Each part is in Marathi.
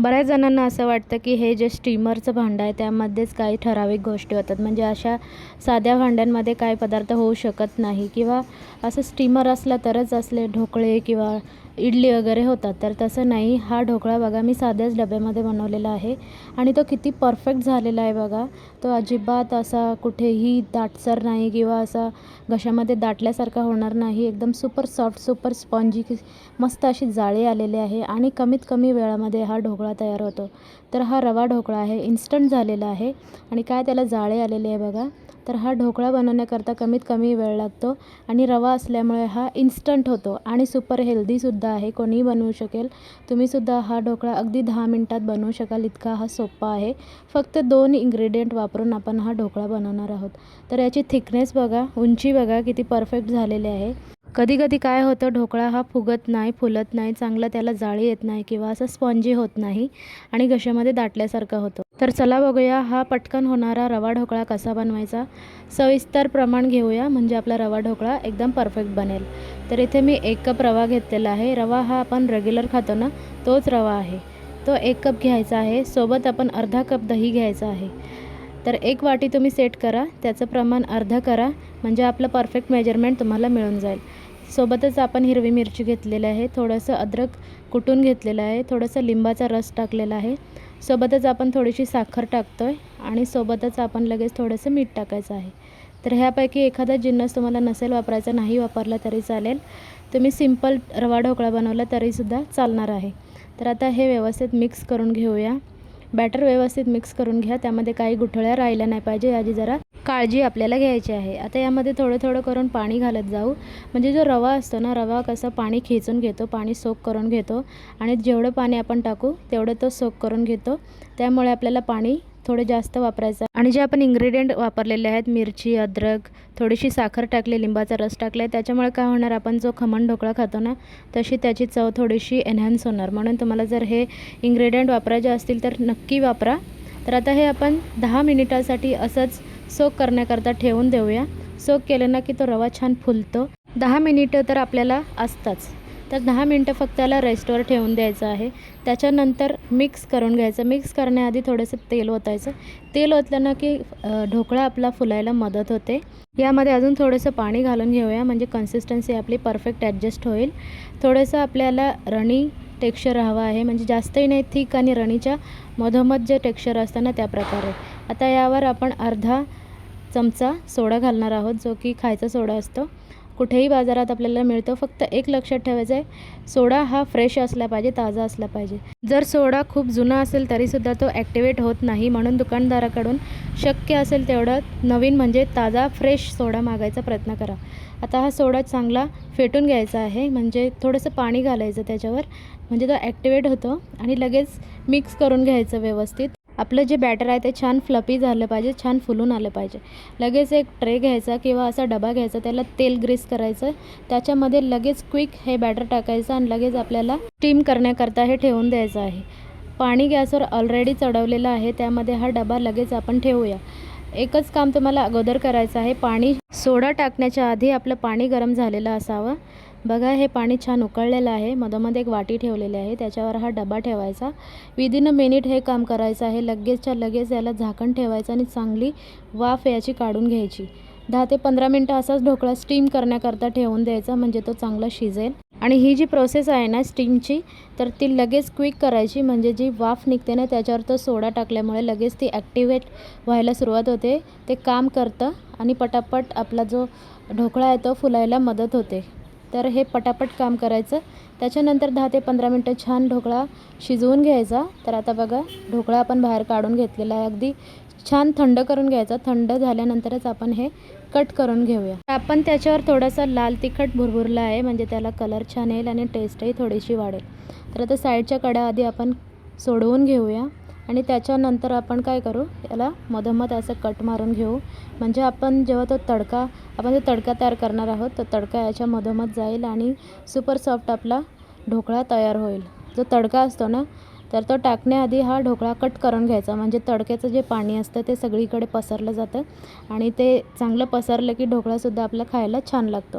बऱ्याच जणांना असं वाटतं की हे जे स्टीमरचं भांडं आहे त्यामध्येच काही ठराविक गोष्टी होतात. म्हणजे अशा साध्या भांड्यांमध्ये काय पदार्थ होऊ शकत नाही. किंवा असं स्टीमर असलं तरच असले ढोकळे किंवा इडली वगैरे होतात तर तसं नाही. हा ढोकळा बघा मी साध्याच डब्यामध्ये बनवलेला आहे. आणि तो किती परफेक्ट झालेला आहे बघा. तो अजिबात असा कुठेही दाटसर नाही किंवा असा घशामध्ये दाटल्यासारखा होणार नाही. एकदम सुपर सॉफ्ट सुपर स्पॉन्जी मस्त अशी जाळी आलेली आहे आणि कमीत कमी वेळामध्ये हा ढोकळा तयार होतो. तर हा रवा ढोकळा आहे इन्स्टंट झालेला आहे आणि काय त्याला जाळे आलेले आहे बघा. तर हा ढोकळा बनवण्याकरता कमीत कमी वेळ लागतो आणि रवा असल्यामुळे हा इन्स्टंट होतो आणि सुपर हेल्दीसुद्धा आहे. कोणीही बनवू शकेल. तुम्हीसुद्धा हा ढोकळा अगदी दहा मिनटात बनवू शकाल. इतका हा सोपा आहे. फक्त दोन इंग्रेडियंट वापरून आपण हा ढोकळा बनवणार आहोत. तर याची थिकनेस बघा. उंची बघा. किती परफेक्ट झालेली आहे. कधी कधी काय होतं? ढोकळा हा फुगत नाही फुलत नाही. चांगला त्याला जाळी येत नाही किंवा असं स्पॉन्जी होत नाही आणि घशामध्ये दाटल्यासारखा होतो. तर चला बघूया हा पटकन होणारा रवा ढोकळा कसा बनवायचा. सविस्तर प्रमाण घेऊया म्हणजे आपला रवा ढोकळा एकदम परफेक्ट बनेल. तर इथे मी एक कप रवा घेतलेला आहे. रवा हा आपण रेग्युलर खातो ना तोच रवा आहे. तो एक कप घ्यायचा आहे. सोबत आपण अर्धा कप दही घ्यायचा आहे. तर एक वाटी तुम्ही सेट करा. त्याचं प्रमाण अर्धा करा. म्हणजे आपलं परफेक्ट मेजरमेंट तुम्हाला मिळून जाईल. सोबतच आपण हिरवी मिरची घेतलेली आहे. थोडंसं अद्रक कुटून घेतलेलं आहे. थोडंसं लिंबाचा रस टाकलेला आहे. सोबतच आपण थोडीशी साखर टाकतो आहे आणि सोबतच आपण लगेच थोडंसं मीठ टाकायचं आहे. तर ह्यापैकी एखादा जिन्नस तुम्हाला नसेल वापरायचा नाही वापरला तरी चालेल. तुम्ही सिंपल रवा ढोकळा बनवला तरीसुद्धा चालणार आहे. तर आता हे व्यवस्थित मिक्स करून घेऊया. बॅटर व्यवस्थित मिक्स करून घ्या त्यामध्ये काही गुठळ्या राहिल्या नाही पाहिजे याची जरा काळजी आपल्याला घ्यायची आहे. आता यामध्ये थोडं थोडं करून पाणी घालत जाऊ. म्हणजे जो रवा असतो ना रवा कसा पाणी खेचून घेतो पाणी सोक करून घेतो आणि जेवढं पाणी आपण टाकू तेवढं तो सोक करून घेतो. त्यामुळे आपल्याला पाणी थोडं जास्त वापरायचं. आणि जे आपण इंग्रेडियंट वापरलेले आहेत मिरची अद्रक थोडीशी साखर टाकली लिंबाचा रस टाकला आहे त्याच्यामुळे काय होणार आपण जो खमण ढोकळा खातो ना तशी त्याची चव थोडीशी एनहॅन्स होणार. म्हणून तुम्हाला जर हे इंग्रेडियंट वापरायचे असतील तर नक्की वापरा. तर आता हे आपण दहा मिनिटासाठी असंच सोक करण्याकरता ठेवून देऊया. सोक केलं ना की तो रवा छान फुलतो. दहा मिनिटं तर आपल्याला असताच. तर दहा मिनटं फक्त त्याला रेस्टवर ठेवून द्यायचं आहे. त्याच्यानंतर मिक्स करून घ्यायचं. मिक्स करण्याआधी थोडंसं तेल ओतायचं. तेल ओतल्यानं की ढोकळा आपला फुलायला मदत होते. यामध्ये अजून थोडंसं पाणी घालून घेऊया. म्हणजे कन्सिस्टन्सी आपली परफेक्ट ॲडजस्ट होईल. थोडंसं आपल्याला रणी टेक्स्चर हवं आहे. म्हणजे जास्तही नाही थिक आणि रणीच्या मधोमध जे टेक्स्चर असतं ना त्या प्रकारे आता यावर आपण अर्धा चमचा सोडा घालणार आहोत जो की खायचा सोडा असतो. कुठेही बाजारात आपल्याला मिळतो फक्त एक लक्षात ठेवायचं आहे सोडा हा फ्रेश असला पाहिजे ताजा असला पाहिजे. जर सोडा खूप जुना असेल तरीसुद्धा तो ॲक्टिवेट होत नाही म्हणून दुकानदाराकडून शक्य असेल तेवढं नवीन म्हणजे ताजा फ्रेश सोडा मागायचा प्रयत्न करा. आता हा सोडा चांगला फेटून घ्यायचा आहे म्हणजे थोडंसं पाणी घालायचं त्याच्यावर म्हणजे तो ॲक्टिवेट होतो आणि लगेच मिक्स करून घ्यायचं व्यवस्थित. आपलं जे बॅटर आहे ते छान फ्लपी झालं पाहिजे छान फुलून आलं पाहिजे. लगेच एक ट्रे घ्यायचा किंवा असा डबा घ्यायचा त्याला तेल ग्रीस करायचं. त्याच्यामध्ये लगेच क्विक हे बॅटर टाकायचं आणि लगेच आपल्याला स्टीम करण्याकरता हे ठेवून द्यायचं आहे. पाणी गॅसवर ऑलरेडी चढवलेलं आहे त्यामध्ये हा डबा लगेच आपण ठेवूया. एकच काम तुम्हाला अगोदर करायचं आहे पाणी सोडा टाकण्याच्या आधी आपलं पाणी गरम झालेलं असावं. बघा हे पाणी छान उकळलेलं आहे. मधोमध एक वाटी ठेवलेली आहे. त्याच्यावर हा डबा ठेवायचा. विदिन अ मिनिट हे काम करायचं आहे. लगेचच्या लगेच याला झाकण ठेवायचं आणि चांगली वाफ याची काढून घ्यायची. दहा ते पंधरा मिनटं असाच ढोकळा स्टीम करण्याकरता ठेवून द्यायचा म्हणजे तो चांगला शिजेल. आणि ही जी प्रोसेस आहे ना स्टीमची तर ती लगेच क्विक करायची म्हणजे जी वाफ निघते ना त्याच्यावर तो सोडा टाकल्यामुळे लगेच ती ॲक्टिवेट व्हायला सुरुवात होते. ते काम करतं आणि पटापट आपला जो ढोकळा आहे तो फुलायला मदत होते. तर हे पटापट काम करायचं. त्याच्यानंतर दहा ते पंधरा मिनटं छान ढोकळा शिजवून घ्यायचा. तर आता बघा ढोकळा आपण बाहेर काढून घेतलेला आहे. अगदी छान थंड करून घ्यायचा. थंड झाल्यानंतरच आपण हे कट करून घेऊया. आपण त्याच्यावर थोडासा लाल तिखट भुरभुरला आहे म्हणजे त्याला कलर छान येईल आणि टेस्टही थोडीशी वाढेल. तर आता साईडच्या कड्या आधी आपण सोडवून घेऊया. आणि त्याच्यानंतर आपण काय करू? याला मधोमध असं कट मारून घेऊ. म्हणजे आपण जेव्हा तो तडका आपण जो तडका तयार करणार आहोत तो तडका याच्या मधोमध जाईल आणि सुपर सॉफ्ट आपला ढोकळा तयार होईल. जो तडका असतो ना तर तो टाकण्याआधी हा ढोकळा कट करून घ्यायचा. म्हणजे तडक्याचं जे पाणी असतं ते सगळीकडे पसरलं जातं आणि ते चांगलं पसरलं की ढोकळासुद्धा आपला खायला छान लागतो.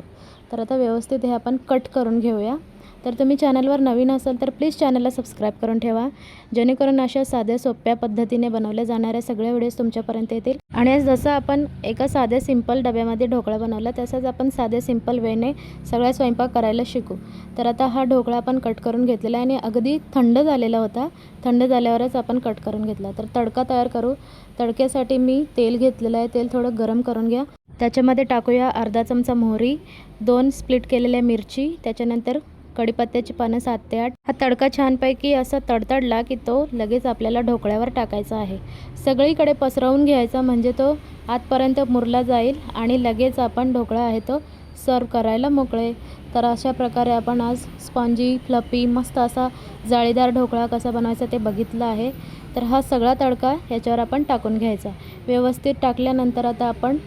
तर आता व्यवस्थित हे आपण कट करून घेऊया. तर तुम्ही चॅनलवर नवीन असाल तर प्लीज चॅनलला सबस्क्राईब करून ठेवा. जेणेकरून अशा साध्या सोप्या पद्धतीने बनवल्या जाणाऱ्या सगळ्या व्हिडिओज तुमच्यापर्यंत येतील. आणि आज जसं आपण एका साध्या सिंपल डब्यामध्ये ढोकळा बनवला तसंच आपण साध्या सिंपल वेने सगळ्या स्वयंपाक करायला शिकू. तर आता हा ढोकळा आपण कट करून घेतलेला आहे आणि अगदी थंड झालेला होता. थंड झाल्यावरच आपण कट करून घेतला. तर तडका तयार करू. तडक्यासाठी मी तेल घेतलेलं आहे. तेल थोडं गरम करून घ्या. त्याच्यामध्ये टाकूया अर्धा चमचा मोहरी दोन स्प्लिट केलेल्या मिरची त्याच्यानंतर कढीपत्त्याची पानं सात ते आठ. हा तडका छानपैकी असा तडतडला की तो लगेच आपल्याला ढोकळ्यावर टाकायचा आहे. सगळीकडे पसरवून घ्यायचा म्हणजे तो आतपर्यंत मुरला जाईल आणि लगेच आपण ढोकळा आहे तो सर्व करायला मोकळे. तर अशा प्रकारे आपण आज स्पॉन्जी फ्लपी मस्त असा जाळीदार ढोकळा कसा बनवायचा ते बघितलं आहे. तर हा सगळा तडका याच्यावर आपण टाकून घ्यायचा. व्यवस्थित टाकल्यानंतर आता आपण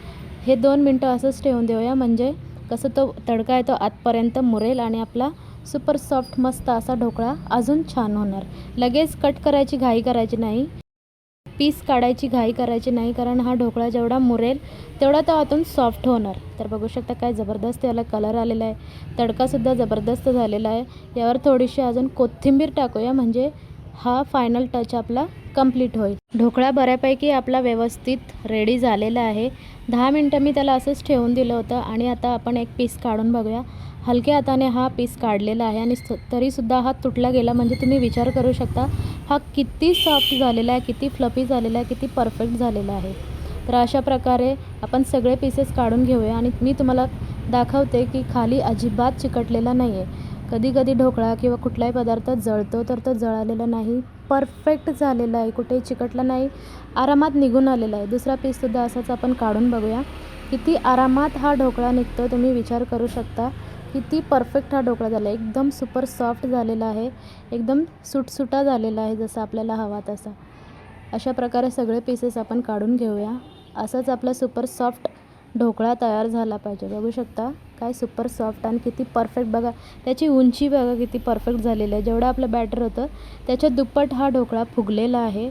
हे दोन मिनटं असंच ठेवून देऊया. म्हणजे कसं तो तडका आहे तो आतपर्यंत मुरेल आणि आपला सुपर सॉफ्ट मस्त असा ढोकळा अजून छान होणार. लगेच कट करायची घाई करायची नाही. पीस काढायची घाई करायची नाही कारण हा ढोकळा जेवढा मुरेल तेवढा तो आतून सॉफ्ट होणार. तर बघू शकता काय जबरदस्त याला कलर आलेला आहे. तडकासुद्धा जबरदस्त झालेला आहे. यावर थोडीशी अजून कोथिंबीर टाकूया म्हणजे हा फायनल टच आपला कंप्लीट होईल. ढोकळा बऱ्यापैकी आपला व्यवस्थित रेडी झालेला आहे. दहा मिनटं मी त्याला असंच ठेवून दिलं होतं आणि आता आपण एक पीस काढून बघूया. हलक्या हाताने हा पीस काढलेला आहे आणि तरीसुद्धा हात तुटला गेला म्हणजे तुम्ही विचार करू शकता हा किती सॉफ्ट झालेला आहे किती फ्लफी झालेला आहे किती परफेक्ट झालेला आहे. तर अशा प्रकारे आपण सगळे पीसेस काढून घेऊया आणि मी तुम्हाला दाखवते की खाली अजिबात चिकटलेला नाही आहे कधी कधी ढोकळा किंवा कुठलाही पदार्थ जळतो तर तो जळालेला नाही. परफेक्ट झालेला आहे. कुठेही चिकटला नाही. आरामात निघून आलेला आहे. दुसरा पीससुद्धा असाच आपण काढून बघूया. किती आरामात हा ढोकळा निघतो तुम्ही विचार करू शकता. किती परफेक्ट हा ढोकळा झाला. आहे एकदम सुपर सॉफ्ट झालेला आहे. एकदम सुटसुटा झालेला आहे जसं आपल्याला हवा तसा. अशा प्रकारे सगळे पीसेस आपण काढून घेऊया. असंच आपला सुपर सॉफ्ट ढोकळा तयार झाला पाहिजे. बघू शकता काय सुपर सॉफ्ट आणि किती परफेक्ट बघा त्याची उंची बघा किती परफेक्ट झालेली आहे. जेवढं आपलं बॅटर होतं त्याच्या दुप्पट हा ढोकळा फुगलेला आहे.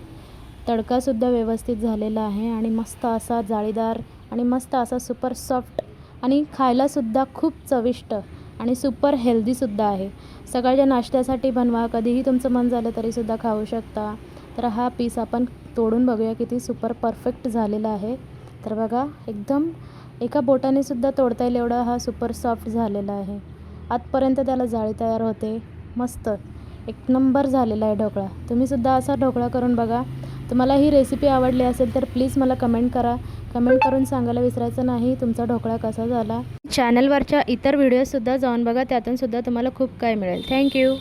तडकासुद्धा व्यवस्थित झालेला आहे आणि मस्त असा जाळीदार आणि मस्त असा सुपर सॉफ्ट आणि खायलासुद्धा खूप चविष्ट आणि सुपर हेल्दीसुद्धा आहे. सकाळच्या नाश्त्यासाठी बनवा कधीही तुमचं मन झालं तरीसुद्धा खाऊ शकता. तर हा पीस आपण तोडून बघूया किती सुपर परफेक्ट झालेला आहे. तर बघा एकदम एका बोटाने सुद्धा तोडता येईल एवढा हा सुपर सॉफ्ट झालेला आहे. आतपर्यंत त्याला जाळी तयार होते. मस्त. एक नंबर झालेला आहे ढोकळा. तुम्हीसुद्धा असा ढोकळा करून बघा. तुम्हाला ही रेसिपी आवडली असेल तर प्लीज मला कमेंट करा. कमेंट करून सांगायला विसरायचं नाही. तुमचा ढोकळा कसा झाला? चॅनलवरच्या इतर व्हिडिओजसुद्धा जाऊन बघा. त्यातूनसुद्धा तुम्हाला खूप काय मिळेल. थँक्यू